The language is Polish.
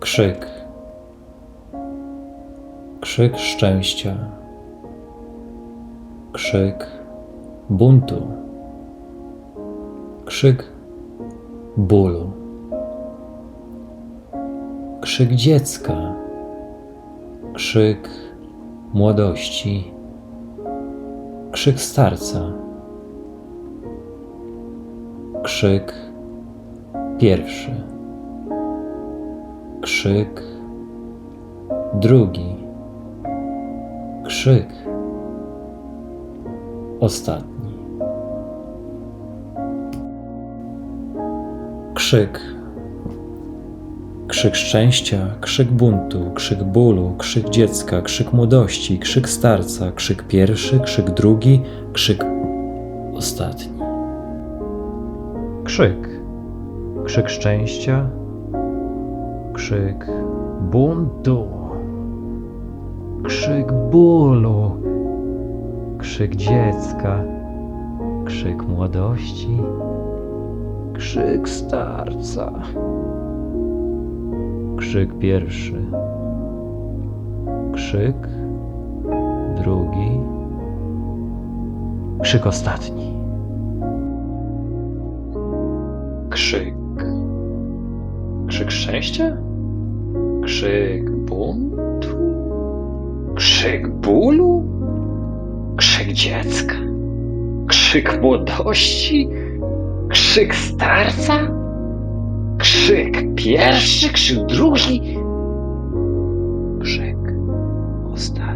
Krzyk. Krzyk szczęścia. Krzyk buntu. Krzyk bólu. Krzyk dziecka. Krzyk młodości. Krzyk starca. Krzyk pierwszy. Krzyk drugi. Krzyk ostatni. Krzyk. Krzyk szczęścia, krzyk buntu, krzyk bólu, krzyk dziecka, krzyk młodości, krzyk starca, krzyk pierwszy, krzyk drugi, krzyk ostatni. Krzyk. Krzyk szczęścia, krzyk buntu, krzyk bólu, krzyk dziecka, krzyk młodości, krzyk starca, krzyk pierwszy, krzyk drugi, krzyk ostatni. Krzyk. Krzyk szczęścia? Krzyk buntu? Krzyk bólu? Krzyk dziecka? Krzyk młodości? Krzyk starca? Krzyk pierwszy, krzyk drugi? Krzyk ostatni.